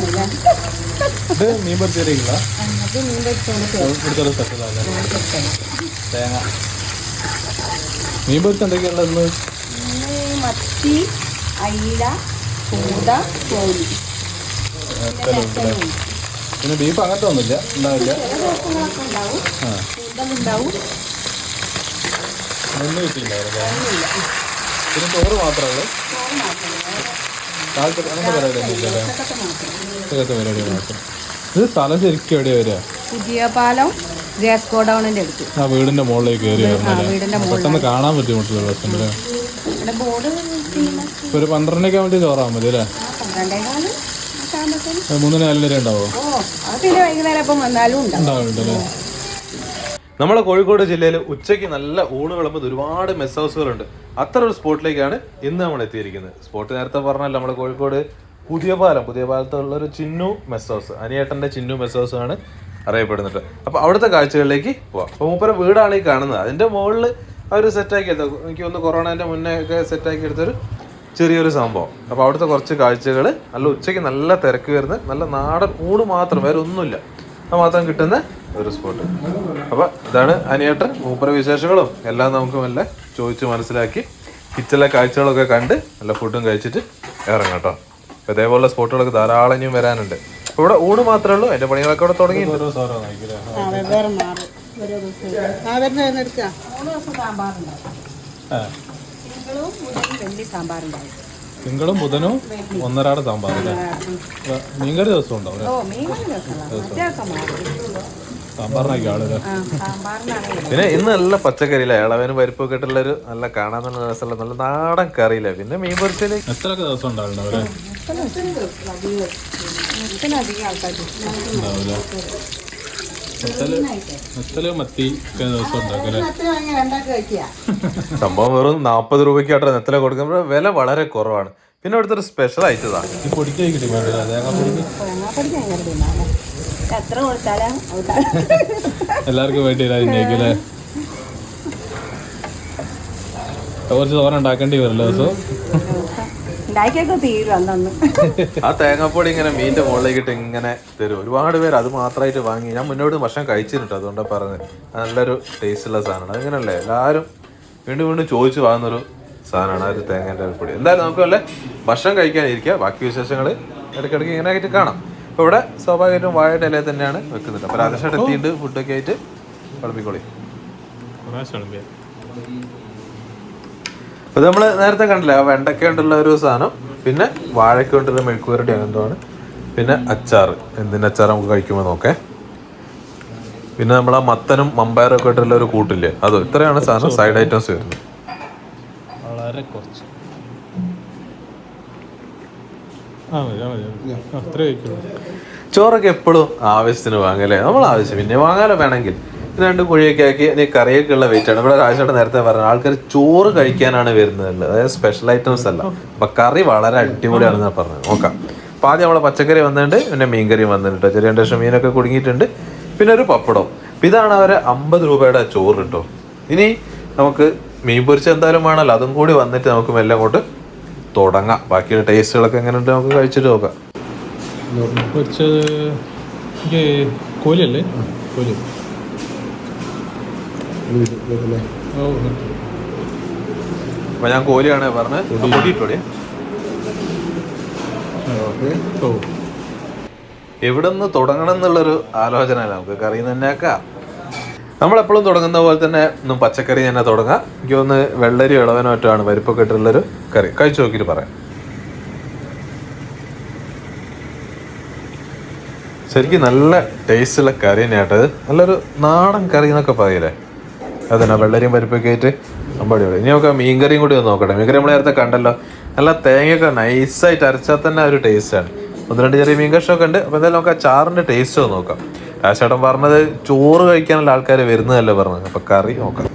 ആണല്ലേ ഇത് മീൻ പൊരിച്ചേരിക്കില്ല അത് മീൻ തേങ്ങ. പൊരിച്ച മത്തി അയില കൂട കോഴി. പിന്നെ ബീഫ് അങ്ങനത്തെ ഒന്നുമില്ല. ഉണ്ടാവില്ല. ഒന്നും കിട്ടിയില്ലായിരുന്നു പിന്നെ ചോറ് മാത്രമേ ഉള്ളൂ. കാലത്ത് അങ്ങനത്തെ പരിപാടി ഒന്നും ഇല്ലല്ലേ ഉച്ചക്കത്തെ മാത്രം. ഉച്ചക്കത്തെ പരിപാടി മാത്രം. ഇത് സ്ഥലം ശരിക്കും എവിടെയാ വരിക? പുതിയ പാലം ഗ്യാസ് ഗോഡൌണിന്റെ അടുത്ത്. ആ വീടിന്റെ മുകളിലേക്ക് കയറി മുകളിൽ പെട്ടെന്ന് കാണാൻ ബുദ്ധിമുട്ടില്ല ബസ് ഇപ്പൊ ഒരു പന്ത്രണ്ടരയ്ക്ക് വേണ്ടി ചോറാൻ മതി അല്ലേ? മൂന്ന് നാല് വരെ ഉണ്ടാവോ? പിന്നെ വൈകുന്നേരം ഇപ്പം വന്നാലും ഉണ്ടാവും. ഉണ്ടാവുന്നുണ്ടല്ലേ? നമ്മളെ കോഴിക്കോട് ജില്ലയിൽ ഉച്ചയ്ക്ക് നല്ല ഊണ് വിളമ്പുന്ന ഒരുപാട് മെസ് ഹൗസുകളുണ്ട് അത്ര ഒരു സ്പോട്ടിലേക്കാണ് ഇന്ന് നമ്മൾ എത്തിയിരിക്കുന്നത്. സ്പോട്ട് നേരത്തെ പറഞ്ഞല്ലോ നമ്മുടെ കോഴിക്കോട് പുതിയ പാലം പുതിയ പാലത്തുള്ള ഒരു ചിന്നു മെസ് ഹൗസ് അനിയേട്ടന്റെ ചിന്നു മെസ് ഹൗസ് ആണ് അറിയപ്പെടുന്നത്. അപ്പോൾ അവിടുത്തെ കാഴ്ചകളിലേക്ക് പോവാം. അപ്പോൾ മൂപ്പര വീടാണ് ഈ കാണുന്നത്. അതിന്റെ മുകളിൽ അവർ സെറ്റാക്കി എടുത്ത. എനിക്ക് ഒന്ന് കൊറോണേന്റെ മുന്നേ ഒക്കെ സെറ്റാക്കി എടുത്തൊരു ചെറിയൊരു സംഭവം. അപ്പോൾ അവിടുത്തെ കുറച്ച് കാഴ്ചകൾ നല്ല ഉച്ചയ്ക്ക് നല്ല തിരക്ക് വരുന്നത് നല്ല നാടൻ ഊണ് മാത്രം വേറെ ഒന്നുമില്ല. അത് മാത്രം കിട്ടുന്ന ഒരു സ്പോട്ട് അപ്പോൾ ഇതാണ് അനിയേട്ടൻ മൂപ്പര വിശേഷങ്ങളും. എല്ലാം നമുക്ക് നല്ല ചോദിച്ച് മനസ്സിലാക്കി കിച്ചണിലെ കാഴ്ചകളൊക്കെ കണ്ട് നല്ല ഫുഡും കഴിച്ചിട്ട് ഇറങ്ങാം കേട്ടോ. അപ്പോൾ ഇതേപോലുള്ള സ്പോട്ടുകളൊക്കെ ധാരാളം ഇനിയും വരാനുണ്ട്. ഇവിടെ ഊണ് മാത്രമേ ഉള്ളൂ എന്റെ പണികളൊക്കെ ഇവിടെ തുടങ്ങി സാമ്പാറുണ്ടാവും. തിങ്കളും ബുധനും ഒന്നരാട് സാമ്പാർ അല്ലേ? അപ്പൊ മീൻകറി ദിവസം ഉണ്ടാവും അല്ലേ പിന്നെ ഇന്ന് നല്ല പച്ചക്കറിയില്ല ഇളവനും പരിപ്പൊക്കെ ഇട്ടുള്ളൊരു നല്ല കാണാൻ നല്ല രസമുള്ള നല്ല നാടൻ കറിയില്ല പിന്നെ മീൻ പൊരിച്ചൽ. എത്ര ദിവസം ഉണ്ടാവില്ലേ അല്ലേ ഒക്കെ അല്ലേ സംഭവം വെറും നാപ്പത് രൂപയ്ക്കാട്ടോ നെത്തല കൊടുക്കുമ്പോൾ വില വളരെ കുറവാണ്. പിന്നെ അവിടുത്തെ ഒരു സ്പെഷ്യൽ ആയിട്ടതാണ് ഈ എത്ര കൊടുത്താലും എല്ലാവർക്കും വേണ്ടിയില്ല അതിന്റെയൊക്കെ അല്ലേ? കുറച്ച് തോരൻ ഉണ്ടാക്കേണ്ടി വരില്ല ദിവസം. ആ തേങ്ങാപ്പൊടി ഇങ്ങനെ മീന്റെ മുകളിലേക്ക് ഇട്ട് ഇങ്ങനെ തരും. ഒരുപാട് പേര് അത് മാത്രമായിട്ട് വാങ്ങി. ഞാൻ മുന്നോട്ട് ഭക്ഷണം കഴിച്ചിട്ടുണ്ട് അതുകൊണ്ടാണ് പറഞ്ഞത്. നല്ലൊരു ടേസ്റ്റ് ഉള്ള സാധനമാണ്. അതിങ്ങനല്ലേ എല്ലാവരും വീണ്ടും വീണ്ടും ചോദിച്ചു വാങ്ങുന്നൊരു സാധനമാണ് ആ ഒരു തേങ്ങേന്റെ പൊടി. എന്തായാലും നമുക്ക് വല്ല ഭക്ഷണം കഴിക്കാനിരിക്കുക. ബാക്കി വിശേഷങ്ങൾ ഇടയ്ക്കിടയ്ക്ക് ഇങ്ങനെ ആയിട്ട് കാണാം. അപ്പോൾ ഇവിടെ സ്വാഭാവികമായിട്ടും വാഴയുടെ ഇലയിൽ തന്നെയാണ് വെക്കുന്നത്. അപ്പോൾ രാജേഷായിട്ട് എത്തിയിട്ട് ഫുഡൊക്കെ ആയിട്ട് വിളമ്പിക്കോളി. അപ്പോൾ നമ്മൾ നേരത്തെ കണ്ടില്ല ആ വെണ്ടയ്ക്ക കൊണ്ടുള്ള ഒരു സാധനം പിന്നെ വാഴയ്ക്ക കൊണ്ടുള്ള മെഴുക്കുവരട്ടി അങ്ങനത്താണ് പിന്നെ അച്ചാർ എന്തിന്റെ അച്ചാർ നമുക്ക് കഴിക്കുമ്പോൾ നോക്കേ. പിന്നെ നമ്മൾ ആ മത്തനും മമ്പയറും ഒക്കെ ഇട്ടുള്ള ഒരു കൂട്ടില്ലേ അത് ഇത്രയാണ് സാധനം സൈഡ് ഐറ്റംസ് വരുന്നത്? വളരെ കുറച്ച്. ചോറൊക്കെ എപ്പോഴും ആവശ്യത്തിന് വാങ്ങല്ലേ നമ്മൾ ആവശ്യം. പിന്നെ വാങ്ങാലോ വേണമെങ്കിൽ. രണ്ട് കുഴിയൊക്കെ ആക്കി ഇനി കറിയൊക്കെ ഉള്ള വെയിറ്റ് ആണ്. ഇവിടെ രാജേട്ടൻ നേരത്തെ പറഞ്ഞ ആൾക്കാർ ചോറ് കഴിക്കാനാണ് വരുന്നത്. അതായത് സ്പെഷ്യൽ ഐറ്റംസ് അല്ല. അപ്പൊ കറി വളരെ അടിപൊളിയാണെന്നാണ് പറഞ്ഞത്. നോക്കാം. അപ്പൊ ആദ്യം നമ്മളെ പച്ചക്കറി വന്നിട്ടുണ്ട് പിന്നെ മീൻകറി വന്നിട്ടുണ്ട് ചെറിയ രണ്ട് ലക്ഷം മീനൊക്കെ കുടുങ്ങിയിട്ടുണ്ട്. പിന്നെ ഒരു പപ്പടം അപ്പൊ ഇതാണ് അവരെ അമ്പത് രൂപയുടെ ചോറ് കിട്ടും. ഇനി നമുക്ക് മീൻ പൊരിച്ച എന്തായാലും വേണമല്ലോ. അതും കൂടി വന്നിട്ട് നമുക്ക് മെല്ലെ അങ്ങോട്ട് തുടങ്ങാം. ബാക്കിയുള്ള ടേസ്റ്റുകളൊക്കെ എങ്ങനെ എങ്ങനെയുണ്ട് നമുക്ക് കഴിച്ചിട്ട് നോക്കാം. കോലിയല്ലേ? കോലി. അപ്പൊ ഞാൻ കോലിയാണ് പറഞ്ഞത് എവിടെ നിന്ന് തുടങ്ങണം എന്നുള്ളൊരു ആലോചന നമുക്ക് കറി തന്നെ ആക്കാം നമ്മളെപ്പോഴും തുടങ്ങുന്ന പോലെ തന്നെ ഒന്നും പച്ചക്കറി തന്നെ തുടങ്ങാം. എനിക്ക് ഒന്ന് വെള്ളരി ഇളവനോ മറ്റോ പരിപ്പൊക്കെ ഇട്ടുള്ളൊരു കറി. കഴിച്ചു നോക്കിയിട്ട് പറയാം. ശരിക്കും നല്ല ടേസ്റ്റുള്ള കറി തന്നെയാട്ടത് നല്ലൊരു നാടൻ കറി എന്നൊക്കെ പറയില്ലേ? അതന്നെ വെള്ളരിയും പരിപ്പൊക്കെ ആയിട്ട് അമ്പടി ഇനി നമുക്ക് മീൻകറിയും കൂടി ഒന്ന് നോക്കട്ടെ. മീൻകറി നമ്മൾ നേരത്തെ കണ്ടല്ലോ. നല്ല തേങ്ങയൊക്കെ നൈസായിട്ട് അരച്ചാൽ തന്നെ ഒരു ടേസ്റ്റാണ് ഒന്ന് രണ്ട് ചെറിയ മീൻ കഷ്ണമൊക്കെ ഉണ്ട്. അപ്പോൾ എന്തായാലും നമുക്ക് ആ ചാറിന്റെ ടേസ്റ്റ് ഒന്ന് നോക്കാം. രാശേട്ടൻ പറഞ്ഞത് ചോറ് കഴിക്കാനുള്ള ആൾക്കാർ വരുന്നതല്ലേ പറഞ്ഞത്. അപ്പൊ കറി നോക്കാം.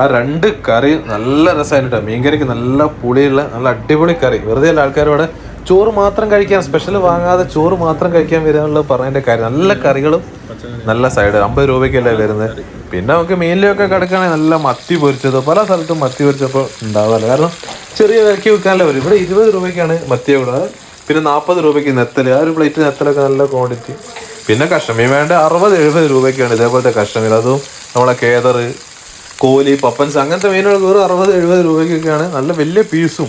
ആ രണ്ട് കറി നല്ല രസമായിട്ട് മീൻകറിക്ക് നല്ല പുളിയുള്ള നല്ല അടിപൊളി കറി. വെറുതെ ഉള്ള ആൾക്കാരോട് ചോറ് മാത്രം കഴിക്കാൻ സ്പെഷ്യൽ വാങ്ങാതെ ചോറ് മാത്രം കഴിക്കാൻ വരാനുള്ള പറഞ്ഞതിന്റെ കാര്യം. നല്ല കറികളും നല്ല സൈഡ് അമ്പത് രൂപയ്ക്കല്ലേ വരുന്നത്. പിന്നെ നമുക്ക് മീനിലൊക്കെ കിടക്കുകയാണെങ്കിൽ നല്ല മത്തി പൊരിച്ചത്. പല സ്ഥലത്തും മത്തി പൊരിച്ചപ്പോൾ ഉണ്ടാവാറില്ല കാരണം ചെറിയ വിലക്ക് വിൽക്കാനല്ലേ വരും. ഇവിടെ ഇരുപത് രൂപയ്ക്കാണ് മത്തി ഇവിടെ പിന്നെ നാൽപ്പത് രൂപയ്ക്ക് നെത്തൽ ആ ഒരു പ്ലേറ്റ് നെത്തലൊക്കെ നല്ല ക്വാണ്ടിറ്റി പിന്നെ കഷ്ണമീൻ വേണ്ട അറുപത് എഴുപത് രൂപയ്ക്കാണ് ഇതേപോലത്തെ കഷ്ണമീൻ. അതും നമ്മളെ കേദർ കോലി പപ്പൻസ് അങ്ങനത്തെ മീനുകൾ വെറും അറുപത് എഴുപത് രൂപയ്ക്കൊക്കെയാണ്. നല്ല വലിയ പീസും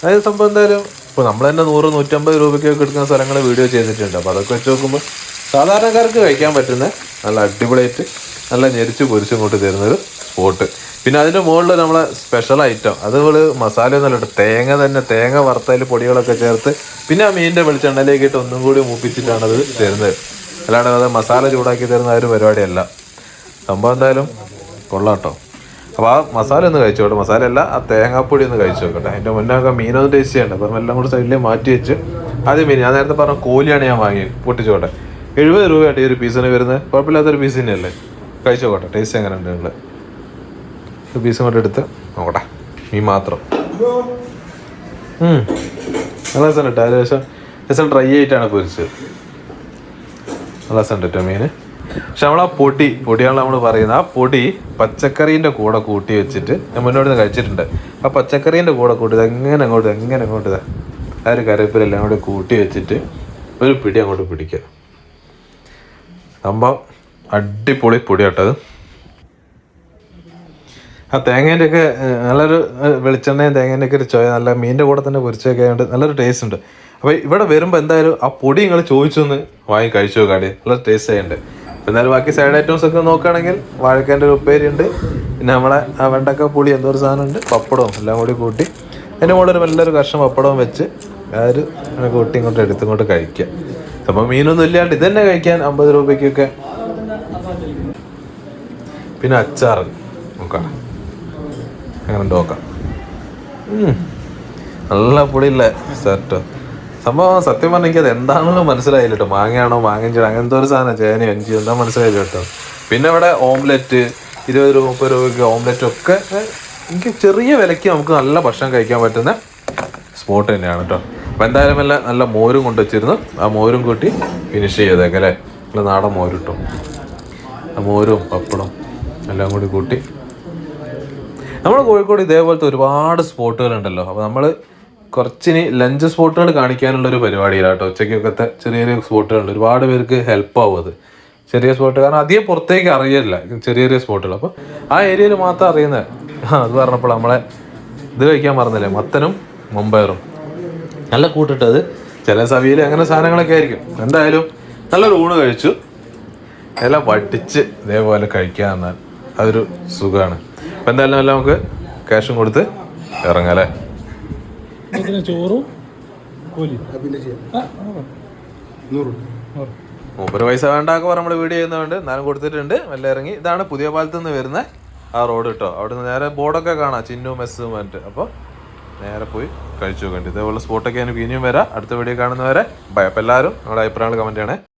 അതായത് സംഭവം എന്തായാലും ഇപ്പോൾ നമ്മൾ തന്നെ നൂറ് നൂറ്റമ്പത് രൂപയ്ക്കൊക്കെ എടുക്കുന്ന സ്ഥലങ്ങൾ വീഡിയോ ചെയ്തിട്ടുണ്ട്. അപ്പോൾ അതൊക്കെ വെച്ച് നോക്കുമ്പോൾ സാധാരണക്കാർക്ക് കഴിക്കാൻ പറ്റുന്ന നല്ല അടിപൊളിയായിട്ട് നല്ല ഞെരിച്ച് പൊരിച്ചും കൊണ്ട് തരുന്നൊരു സ്പോട്ട് പിന്നെ അതിന്റെ മുകളിൽ നമ്മളെ സ്പെഷ്യൽ ഐറ്റം അത് നമ്മൾ മസാല ഒന്നും തേങ്ങ തന്നെ തേങ്ങ വറുത്തതിൽ പൊടികളൊക്കെ ചേർത്ത് പിന്നെ ആ മീനിന്റെ വെളിച്ചെണ്ണയിലേക്ക് ഇട്ട് ഒന്നും കൂടി മൂപ്പിച്ചിട്ടാണ് അത് തരുന്നത്. അല്ലാണ്ട് അത് മസാല ചൂടാക്കി തരുന്ന ഒരു പരിപാടിയല്ല. സംഭവം എന്തായാലും കൊള്ളാട്ടോ അപ്പോൾ ആ മസാല ഒന്ന് കഴിച്ചോട്ടെ. മസാല അല്ല ആ തേങ്ങാപ്പൊടി ഒന്ന് കഴിച്ചു നോക്കട്ടെ അതിന്റെ മുന്നേ മീനൊന്നും ടേസ്റ്റ് ചെയ്യണ്ട. അപ്പം എല്ലാം കൂടി സൈഡിൽ മാറ്റി വെച്ച് ആദ്യം മീൻ ഞാൻ നേരത്തെ പറഞ്ഞ കോലിയാണ് ഞാൻ വാങ്ങിയത് പൊട്ടിച്ചോട്ടെ. എഴുപത് രൂപയായിട്ട് ഈ ഒരു പീസിന് വരുന്നത്. കുഴപ്പമില്ലാത്തൊരു പീസ് തന്നെയല്ലേ? കഴിച്ചു നോക്കട്ടെ ടേസ്റ്റ് എങ്ങനെ ഉണ്ട് നിങ്ങൾ ഒരു പീസ് കൊണ്ട് എടുത്ത് നോക്കട്ടെ. മീൻ മാത്രം. നല്ല രസം കേട്ടോ. ഏകദേശം രസം ഡ്രൈ ആയിട്ടാണ് പൊരിച്ചത്. നല്ല രസം കേട്ടോ മീന്. പക്ഷെ നമ്മൾ ആ പൊടി പൊടിയാണ് നമ്മൾ പറയുന്നത്. ആ പൊടി പച്ചക്കറീന്റെ കൂടെ കൂട്ടി വെച്ചിട്ട് ഞാൻ മുന്നോട്ട് നിന്ന് കഴിച്ചിട്ടുണ്ട്. ആ പച്ചക്കറീന്റെ കൂടെ കൂട്ടിയത് എങ്ങനെ അങ്ങോട്ട് എങ്ങനെ അങ്ങോട്ട് ആ ഒരു കറിവേപ്പിലെല്ലാം കൂടെ കൂട്ടി വെച്ചിട്ട് ഒരു പിടി അങ്ങോട്ട് പിടിക്കുക. സംഭവം അടിപൊളി പൊടി കേട്ടത് ആ തേങ്ങേന്റെ ഒക്കെ നല്ലൊരു വെളിച്ചെണ്ണയും തേങ്ങേന്റെ ഒക്കെ ഒരു ചോയ നല്ല മീനിന്റെ കൂടെ തന്നെ പൊരിച്ചൊക്കെ ആയതുകൊണ്ട് നല്ലൊരു ടേസ്റ്റ് ഉണ്ട്. അപ്പോൾ ഇവിടെ വരുമ്പോൾ എന്തായാലും ആ പൊടി നിങ്ങൾ ചോദിച്ചൊന്ന് വാങ്ങി കഴിച്ചു നോക്കാണ്ട് നല്ല ടേസ്റ്റ് ആയിട്ടുണ്ട് എന്നാലും ബാക്കി സൈഡ് ഐറ്റംസ് ഒക്കെ നോക്കുകയാണെങ്കിൽ വാഴക്കേന്റെ ഒരു ഉപ്പേരി ഉണ്ട് പിന്നെ നമ്മളെ വെണ്ടക്ക പുളി എന്തോ ഒരു സാധനം ഉണ്ട്. പപ്പടവും എല്ലാം കൂടി കൂട്ടി അതിന്റെ മുകളിൽ ഒരു നല്ലൊരു കഷ്ണം പപ്പടവും വെച്ച് ആ ഒരു കൂട്ടി ഇങ്ങോട്ട് എടുത്തിങ്ങോട്ട് കഴിക്കുക. അപ്പോൾ മീനൊന്നും ഇല്ലാണ്ട് ഇതന്നെ കഴിക്കാൻ അമ്പത് രൂപയ്ക്കൊക്കെ. പിന്നെ അച്ചാർ നോക്കാം. അങ്ങനെ നോക്കാം. നല്ല പൊടിയില്ലേ സെറ്റോ സംഭവം സത്യം പറഞ്ഞാൽ എനിക്കത് എന്താണെന്ന് മനസ്സിലായില്ല കേട്ടോ. മാങ്ങയാണോ മാങ്ങഞ്ചി അങ്ങനത്തെ ഒരു സാധനം ചേനയോ എഞ്ചി എന്താ മനസ്സിലായില്ല കേട്ടോ. പിന്നെ ഇവിടെ ഓംലെറ്റ് ഇരുപത് രൂപ മുപ്പത് രൂപയ്ക്ക് ഓംലെറ്റ് ഒക്കെ. എനിക്ക് ചെറിയ വിലയ്ക്ക് നമുക്ക് നല്ല ഭക്ഷണം കഴിക്കാൻ പറ്റുന്ന സ്പോട്ട് തന്നെയാണ് കേട്ടോ. അപ്പം എന്തായാലും എല്ലാം നല്ല മോരും കൊണ്ട് വെച്ചിരുന്നു ആ മോരും കൂട്ടി ഫിനിഷ് ചെയ്തേക്കല്ലേ നല്ല നാടൻ മോര് കിട്ടും ആ മോരും പപ്പടം എല്ലാം കൂടി കൂട്ടി നമ്മുടെ കോഴിക്കോട് ഇതേപോലത്തെ ഒരുപാട് സ്പോട്ടുകൾ ഉണ്ടല്ലോ അപ്പോൾ നമ്മൾ കുറച്ചിനി ലഞ്ച് സ്പോട്ടുകൾ കാണിക്കാനുള്ള ഒരു പരിപാടിയിലാട്ടോ. ഉച്ചയ്ക്കൊക്കത്തെ ചെറിയ ചെറിയ സ്പോട്ടുകളുണ്ട്. ഒരുപാട് പേർക്ക് ഹെൽപ്പ് ആവും അത്. ചെറിയ സ്പോട്ട് കാരണം അധികം പുറത്തേക്ക് അറിയില്ല ചെറിയ ചെറിയ സ്പോട്ടുകൾ അപ്പോൾ ആ ഏരിയയിൽ മാത്രം അറിയുന്നത് അത് പറഞ്ഞപ്പോൾ നമ്മളെ ഇത് കഴിക്കാൻ മറന്നില്ലേ? മത്തനും മുമ്പയറും നല്ല കൂട്ടിട്ടത് ചില സവിയിൽ അങ്ങനെ സാധനങ്ങളൊക്കെ ആയിരിക്കും. എന്തായാലും നല്ലൊരു ഊണ് കഴിച്ചു. എല്ലാം വട്ടിച്ച് ഇതേപോലെ എന്നാൽ അതൊരു സുഖമാണ് അപ്പം എന്തായാലും എല്ലാം നമുക്ക് ക്യാഷും കൊടുത്ത് ഇറങ്ങാം അല്ലേ ചോറും മൂപ്പര് പൈസ വേണ്ടാക്കെ നമ്മൾ വീഡിയോ ചെയ്യുന്നതുകൊണ്ട് എന്നാലും കൊടുത്തിട്ടുണ്ട്. വല്ല ഇറങ്ങി. ഇതാണ് പുതിയ പാലത്ത് നിന്ന് വരുന്ന ആ റോഡ് കേട്ടോ. അവിടെ നിന്ന് നേരെ ബോർഡൊക്കെ കാണാം. ചിന്നു മെസ്സും മറ്റു അപ്പോൾ നേരെ പോയി കഴിച്ചു നോക്കണ്ടി ഇതേപോലെ സ്പോട്ടൊക്കെ എനിക്ക് ഇനിയും വരാം. അടുത്ത വീഡിയോ കാണുന്നവരെ. ബൈ. അപ്പോൾ എല്ലാവരും നമ്മുടെ അഭിപ്രായങ്ങൾ കമന്റ് ചെയ്യണേ.